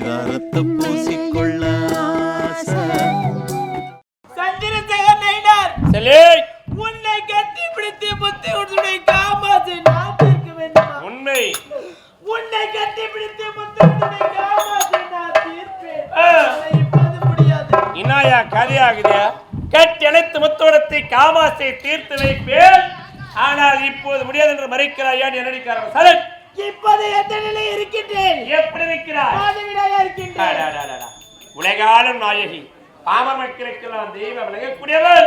பரிதாரத்தை பூசிக்கொள்ள ஆசை. சந்திரசேகர் நைனார் சலே உன்னை கட்டி பிடித்து புத்தி உன்னுடைய காமாசி நான் தீர்க்க வேண்டுமா? உண்மை. உன்னை கட்டி பிடித்து புத்தி உன்னுடைய காமாசி நான் தீர்ப்பேன். ஆ. ஆனால் இப்போது முடியாது. இன்னாயா கதையாகுதா கட்டி அணைத்து முத்தோடத்தை காமாசை தீர்த்து வைப்பேன். ஆனால் இப்போது முடியாது என்று மறைக்கிறாய் ஏன் என்ன நினைக்கிறார் சரண் இப்போது எந்த நிலை இருக்கின்றேன்? எப்படி நிற்கிறாய் மாதவிடாயா இருக்கின்றேன். உலகாலும் நாயகி. பாம மக்களுக்கெல்லாம் தெய்வம் விளங்கக்கூடியவள்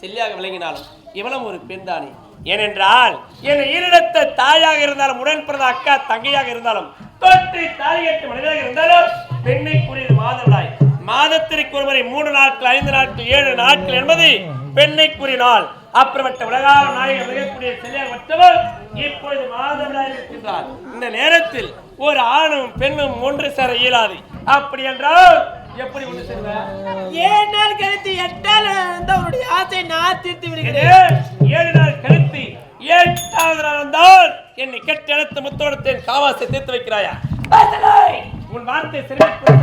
செல்லியாக விளங்கினாலும் இவளும் ஒரு பெண் தானே ஏனென்றால் என் ஈரிடத்த தாயாக இருந்தாலும் உடன் பிறந்த அக்கா தங்கையாக இருந்தாலும் தொட்டு தாலியட்டு மனிதராக இருந்தாலும் பெண்ணை கூறியது மாதவிடாய். மாதத்திற்கு ஒருமுறை மூன்று நாட்கள் ஐந்து நாட்கள் ஏழு நாட்கள் என்பது பெண்ணை கூறினால் அப்புறமற்ற உலகால நாயகர் மிகக்கூடிய செல்லியாக மற்றவர் இப்பொழுது மாதவிடாய் இருக்கின்றார் இந்த நேரத்தில் ஒரு ஆணும் பெண்ணும் ஒன்று சேர இயலாது. அப்படி என்றால் எப்படி ஒன்று சேருவார்? ஏழு நாள் கழித்து எட்டால் உன்னுடைய ஆசை நான் தீர்த்து விடுகிறேன். ஏழு நாள் கழித்து எட்டாவது நாள் வந்தால் என்னை கட்டி அணைத்து முத்தோடத்தேன் காவாசை தீர்த்து வைக்கிறாயா! உன் வார்த்தை சிறப்பு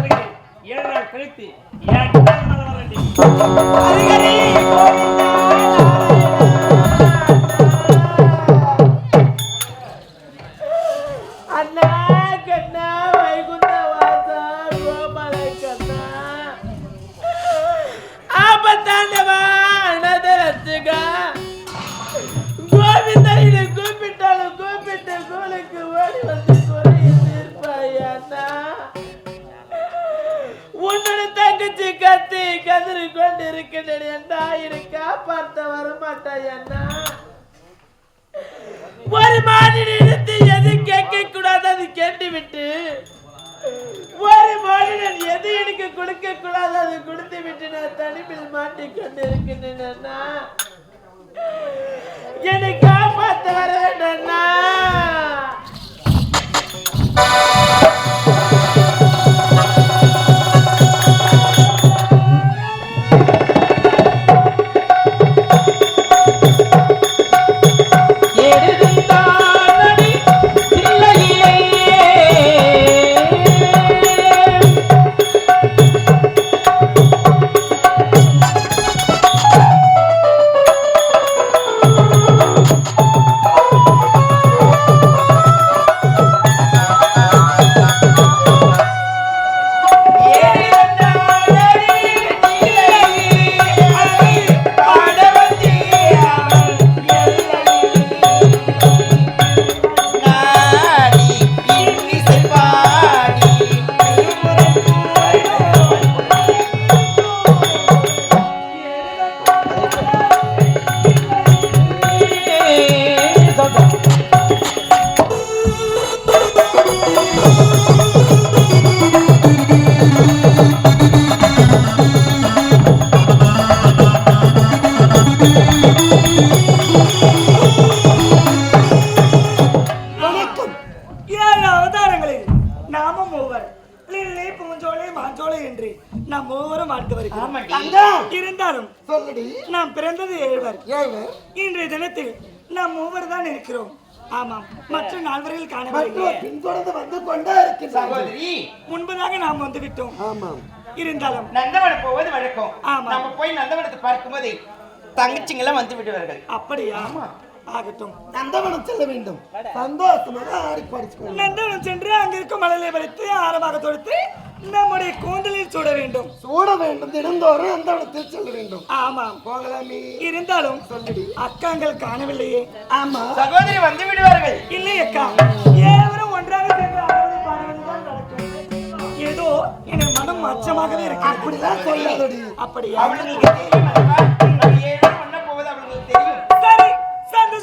ஏழு நாள் கழித்து எட்டாவது நாள் வர கொடுக்க கூடாது அது கொடுத்து விட்டு நான் தனிமையில் மாட்டிக்கொண்டு இருக்கின்றேன் என்னை காப்பாற்ற வர வேண்டாம் சொல்லடி நாம் பிறந்தது ஏழ்வர். ஏழு? இன்றைய தினத்தில் நாம் மூவர் தான் இருக்கிறோம். ஆமாம். மற்ற நால்வர்கள் காணவில்லை. பின்தொடர்ந்து வந்து கொண்டே இருக்கிறார்கள் முன்பதாக நாம் வந்து விட்டோம் ஆமாம். இருந்தாலும் நந்தவனம் போவது வழக்கம். ஆமா. நம்ம போய் நந்தவனத்தை பார்க்கும்போது தங்கச்சிங்கெல்லாம் வந்து விடுவார்கள். அப்படியா? ஆகட்டும். நந்தவனம் செல்ல வேண்டும். சந்தோஷமாக ஆடி படிச்சுக்கொள்ள நந்தவனம் சென்று அங்கிருக்கும் மலையை பறித்து ஆரமாக தொடுத்து நம்முடைய கூந்தலில் சூட வேண்டும். சூட வேண்டும். தினந்தோறும் நந்தவனத்தில் செல்ல வேண்டும். ஆமாம். போகலாமே. இருந்தாலும் சொல்லடி. அக்காங்கள் காணவில்லையே. ஆமா. சகோதரி வந்து விடுவார்கள். இல்லை அக்கா. ஏவரும் ஒன்றாக. ஏதோ என் மனம் அச்சமாகவே இருக்கு அப்படிலாம் சொல்லாதடி. அப்படியா?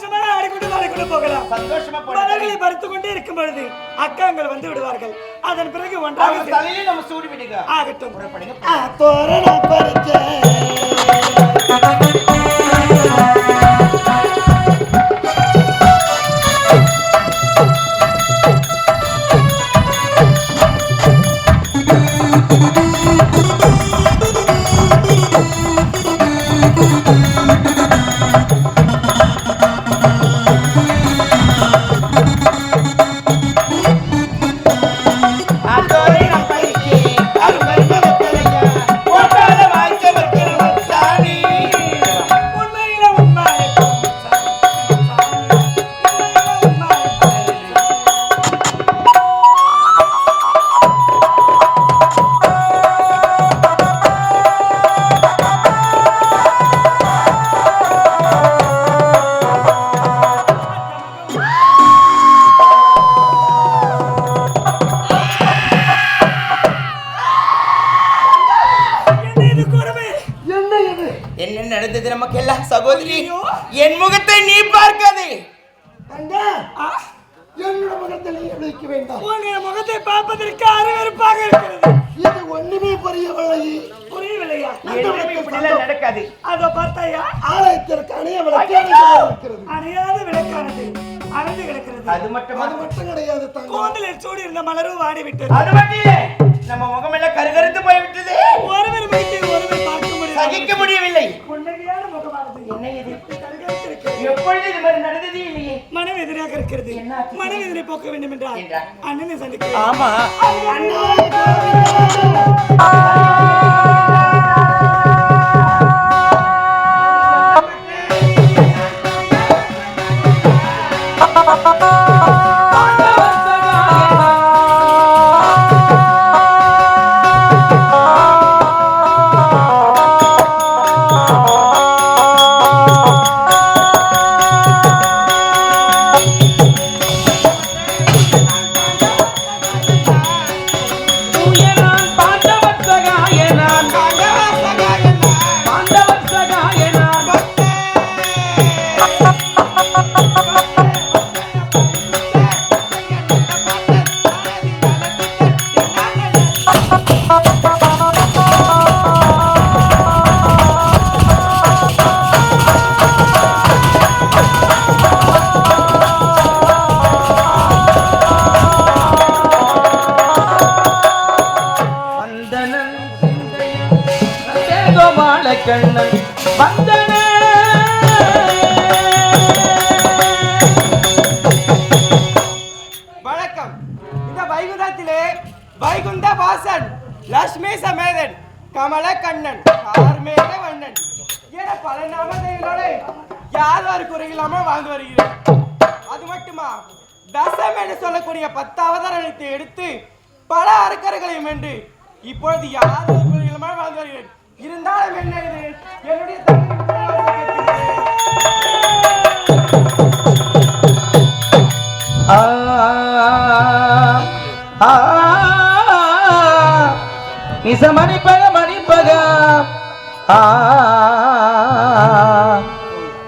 சந்தோஷமாக ஆடிக்கொண்டு நாளைக்குள்ள போகலாம். சந்தோஷமா மலர்களை பறித்துக் கொண்டே இருக்கும் பொழுது அக்காங்கள் வந்து விடுவார்கள். அதன் பிறகு ஒன்றாக சேர்ந்து- தலையில நம்ம சூடு விடுங்க ஆகட்டும். புறப்படுங்க. ஆ, தோரணம் பறிக்க. நமக்கு எல்லாம் சகோதரி. என் முகத்தை நீ பார்க்காதே. என்னோட முகத்தில் வேண்டாம். முகத்தை பார்ப்பதற்கு அருவருப்பாக இருக்கிறது. இது ஒண்ணுமே புரியவில்லை புரியவில்லையா? என்னும் இப்படிலாம் நடக்காது. அதோ பார்த்தாயா? ஆலயத்திற்கு அணைய விளக்கு அணையாத விளக்கானது. அணைந்து கிடக்கிறது. அது மட்டுமா? அது மட்டும் கிடையாது கூந்தலில் சூடி இருந்த மலரும் வாடி விட்டது அது மட்டும்? இல்லை நம்ம முகமெல்லாம் கருகருத்து போய்விட்டது. ஒருவர் முகத்தை ஒருவர் பார்க்க சகிக்க முடியவில்லை புன்னகையான முகமானது என்ன இது கருகருத்திருக்கிறது. எப்பொழுது இது மாதிரி நடந்ததே இல்லையே? மனம் எதிராக இருக்கிறது? மனம் எதிரை போக்க வேண்டும் என்றால் என்றால்? அண்ணனை சந்திக்க ஆமா இந்த வைகுண்டத்திலே வைகுண்ட வாசன் லட்சுமி சமேதன் கமல கண்ணன் கார்மேக வண்ணன் என பல நாமதைகளோட யார் குறையில்லாம வாழ்ந்து வருகிறேன். அது மட்டுமா? தசம் என்று சொல்லக்கூடிய பத்து அவதாரத்தை எடுத்து பல அறக்கரைகளையும் வென்று இப்பொழுது யார் குறையில்லாம வாழ்ந்து வருகிறேன். இருந்தாலும் என்ன இது? என்னுடைய ஆ. நிச மணிப்பக மணிப்பக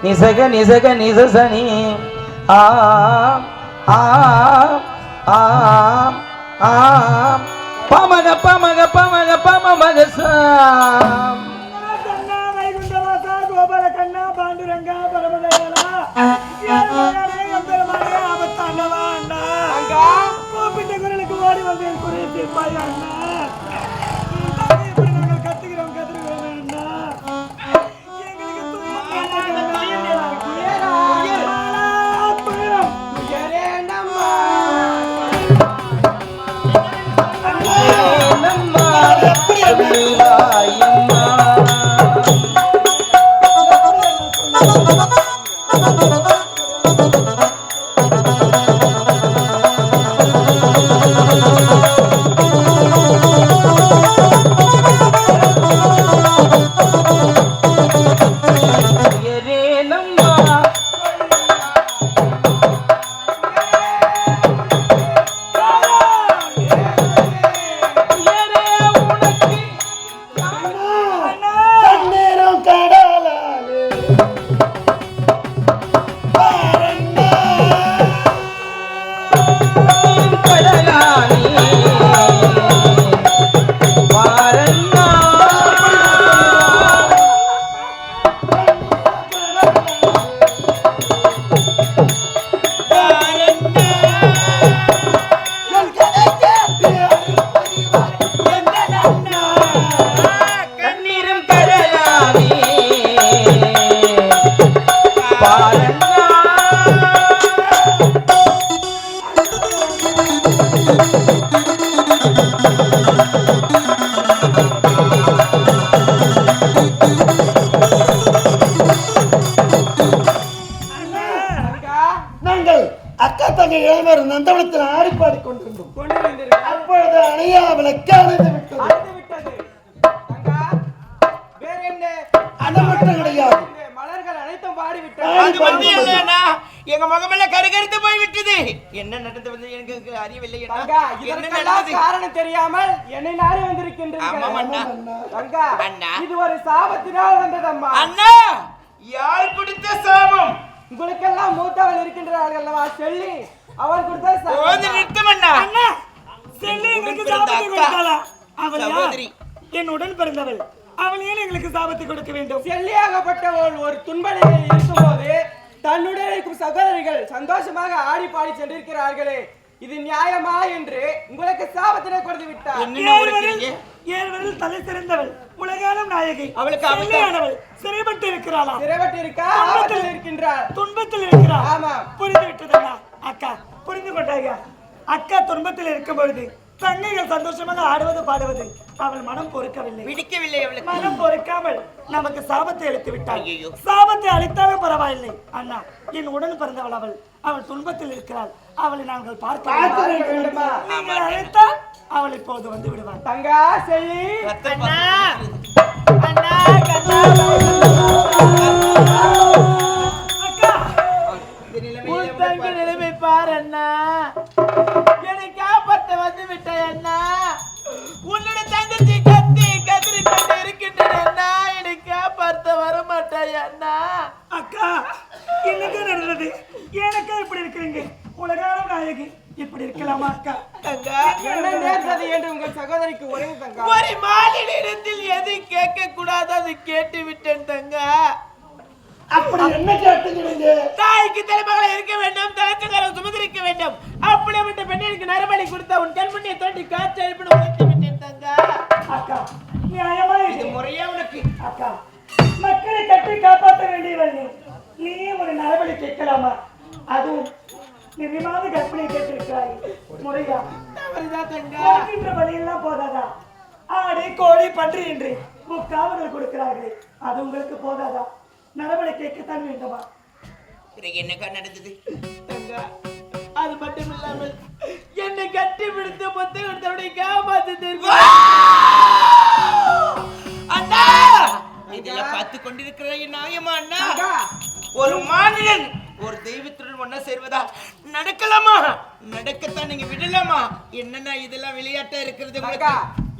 நிசக நிசக நிசசனி ஆ ஆ ஆ ஆ பமக பமக பமக பமக சாம் பாண்டுரங்கா குரலுக்கு ஓடி வந்து என் தீர்ப்பாயா அண்ணா இப்படி நாங்கள் கத்துக்கிறோம் கத்துக்கிறோம் அண்ணா எங்களுக்கு இளவர் நந்தவனத்தில் ஆடி பாடிக் கொண்டிருந்தோம். அப்பொழுது அணையா விளக்கு அணைந்து விட்டது. அது மட்டும் கிடையாது. மலர்கள் அனைத்தும் பாடிவிட்டது. எங்க முகமெல்லாம் கருகருத்து போய் விட்டது என்ன நடந்தது எனக்கு அறியவில்லை காரணம் தெரியாமல் என்னை நாடி அண்ணா. இது ஒரு சாபத்தினால் வந்ததம்மா. அண்ணா யார் கொடுத்த சாபம்? உங்களுக்கெல்லாம் மூத்தவள் இருக்கின்றார்கள் அல்லவா? சொல்லி அவள் கொடுத்த செல்லி எங்களுக்கு சாபத்தை. கொடுத்தாளா? அவள் சகோதரி. என் உடன் பிறந்தவள். அவள் ஏன் எங்களுக்கு சாபத்தை கொடுக்க வேண்டும்? செல்லியாகப்பட்டவள் ஒரு துன்ப நிலையில் இருக்கும்போது தன்னுடன் இருக்கும் சகோதரிகள் சந்தோஷமாக ஆடி பாடி சென்றிருக்கிறார்களே. இது நியாயமா என்று உங்களுக்கு சாபத்தினை கொடுத்து விட்டார். ஏழ்வரில் தலை சிறந்தவள் உலகாலும் நாயகி. அவளுக்கு சிறைப்பட்டு இருக்கிறாளா சிறைப்பட்டு இருக்கா ஆபத்தில் இருக்கின்றார் துன்பத்தில் இருக்கிறாள். ஆமா. புரிந்து விட்டதா அக்கா புரிந்து கொண்டாங்க அக்கா துன்பத்தில் இருக்கும் பொழுது தங்கைகள் சந்தோஷமாக ஆடுவது பாடுவது அவள் மனம் பொறுக்கவில்லை. பிடிக்கவில்லை அவளுக்கு. மனம் பொறுக்காமல் நமக்கு சாபத்தை அளித்து விட்டாள். சாபத்தை அளித்தாலும் பரவாயில்லை. அண்ணா என் உடன் பிறந்தவள் அவள். அவள் துன்பத்தில் இருக்கிறாள். அவளை நாங்கள் பார்க்க? நீங்கள் அழைத்தால் அவள் இப்போது வந்து விடுவாள். தங்கா செல்லி. கண்மணியை தோண்டி காய்ச்சி எழுப்பின உழைத்து விட்டேன் தங்கா. அக்கா நியாயமா இது? முறையா உனக்கு? அக்கா மக்களை கட்டி காப்பாற்ற வேண்டியவள் நீ. ஒரு நலவழி கேட்கலாமா அதுவும் நிர்மாத கற்பனை கேட்டிருக்கிறாய். முறையா? தவறுதான் தங்கா? வழியெல்லாம் போதாதா? ஆடு கோழி பன்றி என்று முக்காவர்கள் கொடுக்கிறார்களே அது உங்களுக்கு போதாதா? நலவழி கேட்கத்தான் வேண்டுமா? பிறகு என்னக்கா நடந்தது? தங்கா அது மட்டும் இல்லாமல் என்னை கட்டி பிடித்து முத்து கொடுத்தவனை காப்பாத்து அண்ணா! இதெல்லாம் பார்த்து கொண்டிருக்கிற நியாயமா அண்ணா. ஒரு மாநிலன் ஒரு தெய்வத்துடன் ஒன்னா சேர்வதா? நடக்கலாமா? நடக்கத்தான் நீங்க விடலாமா? என்னன்னா இதெல்லாம் விளையாட்டா இருக்கிறது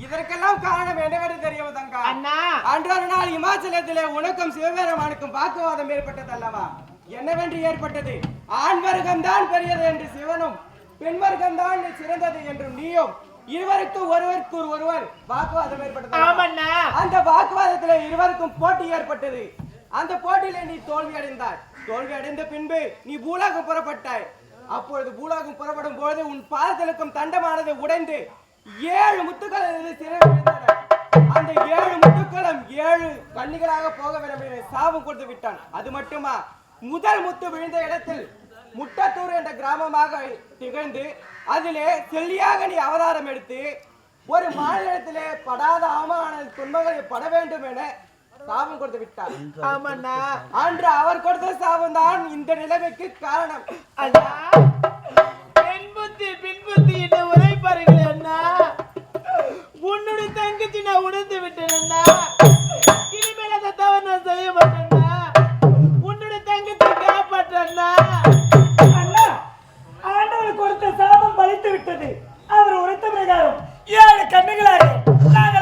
இதற்கெல்லாம் காரணம் என்னவென்று தெரியும் தங்கா அண்ணா. அன்றொரு நாள் இமாச்சலத்திலே உனக்கும் சிவபெருமானுக்கும் வாக்குவாதம் ஏற்பட்டது அல்லவா என்னவென்று ஏற்பட்டது? ஆண் வர்க்கம் தான் பெரியது என்று சிவனும் பெண் வர்க்கம் தான் சிறந்தது என்றும் நீயும். இருவருக்கும் ஒருவருக்கு ஒருவர் வாக்குவாதம் ஏற்பட்டது? அந்த வாக்குவாதத்திலே இருவருக்கும் போட்டி ஏற்பட்டது. அந்த போட்டியிலே நீ தோல்வி அடைந்தாய். தோல்வி அடைந்த பின்பு நீ பூலோகம் புறப்பட்டாய். அப்பொழுது பூலோகம் புறப்படும் பொழுது உன் பாதத்திலுக்கும் தண்டமானது உடைந்து ஏழு முத்துக்கள் அதில் சிறை விழுந்தன. அந்த ஏழு முத்துக்களும் ஏழு கன்னிகளாக போக வேண்டும் என சாபம் கொடுத்து விட்டான். அது மட்டுமா? முதல் முத்து விழுந்த இடத்தில் முட்டத்தூர் என்ற கிராமமாக திகழ்ந்து அதிலே செல்லியாக நீ அவதாரம் எடுத்து ஒரு மாநிலத்திலே படாத அவமான துன்பங்களை பட வேண்டும் என சாபம் கொடுத்து விட்டார். ஆமண்ணா. அன்று அவர் கொடுத்த சாபம் தான் இந்த நிலைமைக்கு காரணம். அண்ணா பெண் புத்தி பின் புத்தி என்ன உரைப்பாருங்களே அண்ணா. உன்னுடைய தங்கச்சி நான் உணர்ந்து விட்டேன் அண்ணா. இனிமேல் அந்த தவறு நான் செய்ய மாட்டேன்னா உன்னுடைய தங்கச்சி காப்பாற்ற சாபம் பலித்து விட்டது அவர் உரைத்த பிரகாரம் ஏழு கண்ணுகளாக நான்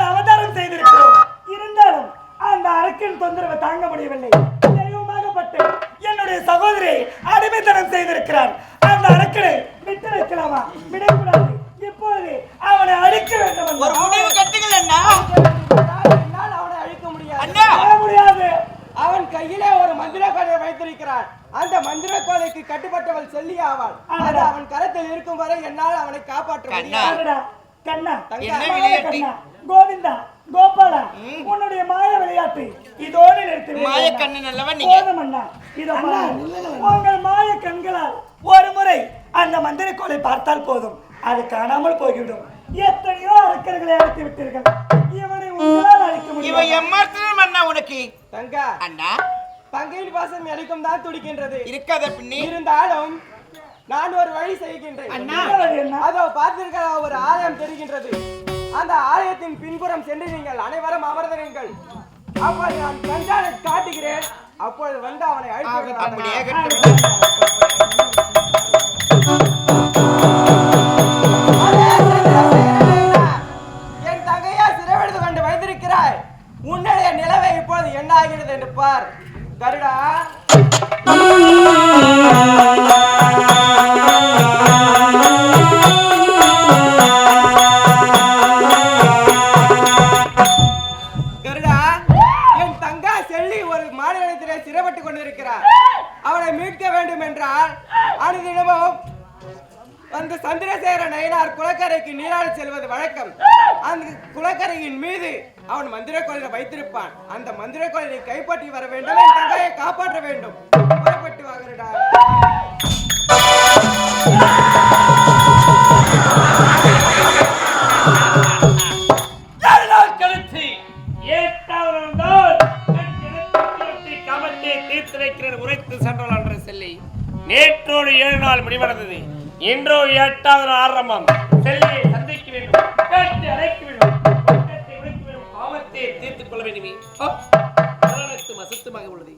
பார்த்தால் போதும். அது காணாமல் போய்விடும். எத்தனையோ அரக்கர்களை அழைத்து விட்டீர்கள். இவனை உங்களால் அழிக்க இவன் முடியும் எம்மாத்திரம் அண்ணா உனக்கு. தங்கா அண்ணா? தங்கையின் பாசம் எனக்கும் தான் துடிக்கின்றது. இருக்காத பின்னி. இருந்தாலும் நான் ஒரு வழி செய்கின்றேன். அதோ பார்த்திருக்கிற ஒரு ஆலயம் தெரிகின்றது. அந்த ஆலயத்தின் பின்புறம் சென்று நீங்கள் அனைவரும் அமர்ந்திருங்கள். அப்போது நான் கஞ்சானை காட்டுகிறேன். அப்பொழுது வந்து அவனை அழைத்து கருடா எட்டாவது கமத்தை தீர்த்து வைக்கிறேன் உரைத்து என்று நேற்றோடு ஏழு நாள் முடிவடைந்தது. இன்றோ எட்டாவது நாள் ஆரம்பம். செல்லியை சந்திக்க வேண்டும் கேட்டு அழைக்க வேண்டும் பாவத்தை தீர்த்துக் கொள்ள வேண்டுமே. அசுத்தமாக உள்ளது.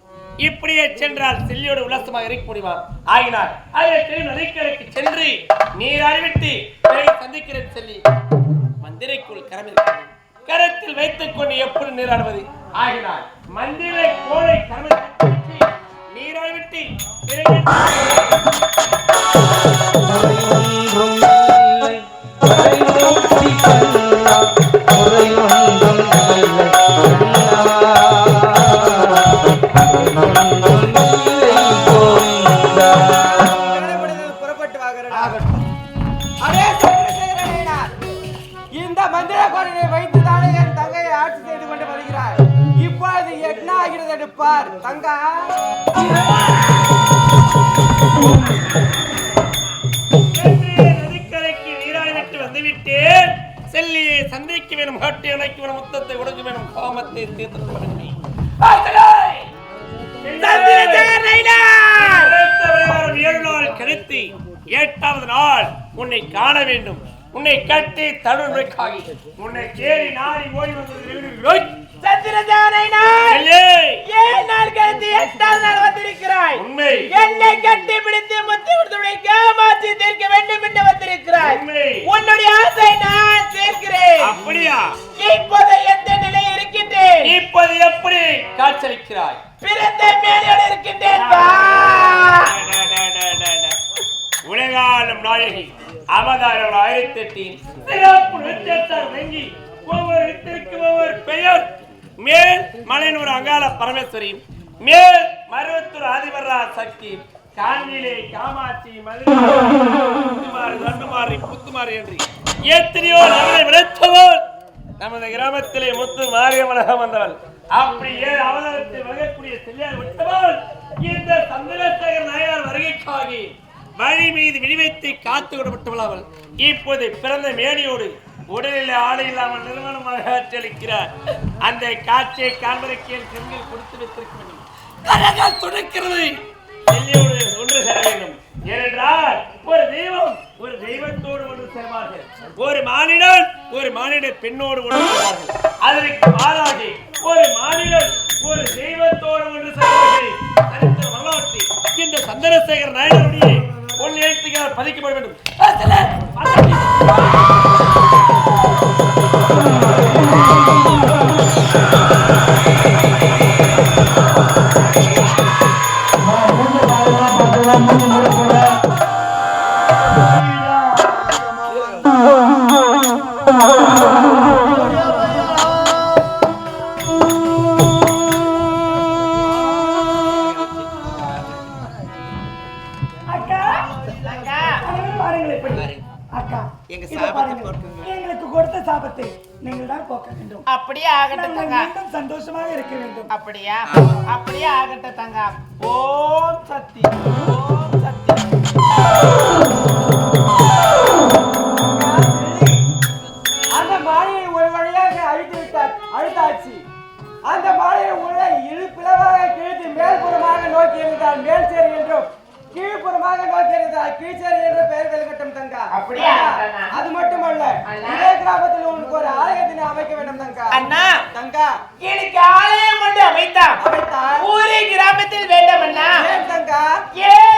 இப்படியே சென்றால் செல்லியோடு உல்லாசமாக இருக்க முடியுமா? ஆகினார் அதற்கு நதிக்கரைக்கு சென்று நீர் அறிவித்து சந்திக்கிறேன் செல்லி. மந்திரைக்குள் கரம் கரத்தில் வைத்துக் கொண்டு எப்படி நீராடுவது? ஆகினார் மந்திரை கோழை கரமத்தில் வச்சு எட்டாவது நாள் உன்னை காண வேண்டும். உன்னை கட்டி தழுவைக்காகி உன்னை தேடி நாடி ஓடி ஏன் நாள் கழித்து எட்டாவது நாள் வந்திருக்கிறாய்? உண்மை. என்னை கட்டி பிடித்து முத்தி கொடுத்து கேமாற்றி தீர்க்க வேண்டும் என்று வந்திருக்கிறாய். உன்னுடைய ஆசை நான் தீர்க்கிறேன். அப்படியா? இப்போது எந்த நிலை இருக்கின்றேன்? இப்போது எப்படி காட்சளிக்கிறாய் பிறந்த மேலையோடு இருக்கின்றேன். உலகாலும் நாயகி அவதாரம் ஆயிரத்தி எட்டில் சிறப்பு நிறுத்தத்தார் வங்கி ஒவ்வொரு நிறுத்திற்கு ஒவ்வொரு பெயர். மேல் மலையனூர் அங்காள பரமேஸ்வரி மேல் மருவத்தூர் ஆதிவரா சக்தி காஞ்சிலே காமாட்சி மதுரை தண்டுமாறி புத்துமாறி என்று எத்தனையோ நம்மளை விளைத்தவள் நமது கிராமத்திலே முத்து மாரியம்மனாக வந்தவள் அப்படியே அவதாரத்தை வகக்கூடிய செல்லியார் விட்டவள் இந்த சந்திரசேகர் நாயார் வருகைக்காகி வழி மீது விழிவைத்து காத்து விடப்பட்டவள் இப்போது பிறந்த மேனியோடு உடலில் ஆடை இல்லாமல் நிறுவனமாக காட்சியளிக்கிறார் அந்த காட்சியை காண்பதற்கு என் கண்கள் கொடுத்து வைத்திருக்க வேண்டும். கரங்கள் துடைக்கிறது. ஒன்று சேர வேண்டும். ஏனென்றால் ஒரு தெய்வம் ஒரு தெய்வத்தோடு ஒன்று சேர்வார்கள். ஒரு மானிடன் ஒரு மானிட பெண்ணோடு ஒன்று சேர்வார்கள். வேண்டும் எங்க சாபத்தை. போக்குங்க. எங்களுக்கு கொடுத்த சாபத்தை நீங்கள் தான் போக்க வேண்டும். அப்படியே ஆகட்டும் தங்கா. மீண்டும் சந்தோஷமாக இருக்க வேண்டும். அப்படியா? அப்படியே ஆகட்டும் தங்கா. ஓம் சக்தி. ஓம் சக்தி அந்த மாலையை ஒரு வழியாக அழித்து விட்டார். அழுத்தாச்சு. அந்த மாலையை உள்ள இரு பிளவாக கிழித்து மேல்புறமாக நோக்கி இருந்தால் மேல் சேரி என்றும் கீழ்ப்புறமாக நோக்கி இருந்தால் கீழ்ச்சேரி என்று பெயர் வெல்கட்டும் தங்கா. அப்படியா? அது மட்டுமல்ல. இதே கிராமத்தில் உனக்கு ஒரு ஆலயத்தினை அமைக்க வேண்டும் தங்கா. அண்ணா. தங்கா. எனக்கு ஆலயம் ஒன்று அமைத்தான் அமைத்தால்? ஊரே கிராமத்தில் வேண்டும் அண்ணா. ஏன் தங்கா? ஏரி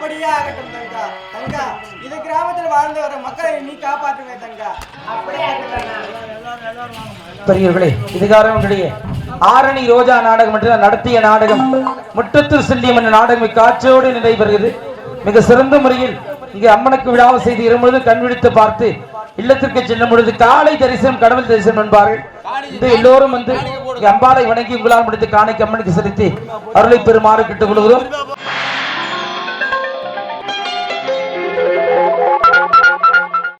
அப்படியே ஆகட்டும் தங்கா. தங்கா இது கிராமத்தில் வாழ்ந்து வர மக்களை நீ காப்பாற்றுவே தங்கா. அப்படியே ஆகட்டும் பெரியவர்களே இதுகாரங்களுடைய ஆரணி ரோஜா நாடகம் என்று நடத்திய நாடகம் முற்றத்தூர் செல்லியம் என்ற நாடகம் காட்சியோடு நடைபெறுகிறது மிக சிறந்த முறையில் இங்கே அம்மனுக்கு விழாவை செய்து இரும்பொழுது கண் விழித்து பார்த்து இல்லத்திற்கு செல்லும் பொழுது காலை தரிசனம் கடவுள் தரிசனம் என்பார்கள். இந்த எல்லோரும் வந்து அம்பாலை வணங்கி உங்களால் முடித்து காணிக்க அம்மனுக்கு செலுத்தி அருளை பெறுமாறு கேட்டுக் கொள்கிறோம்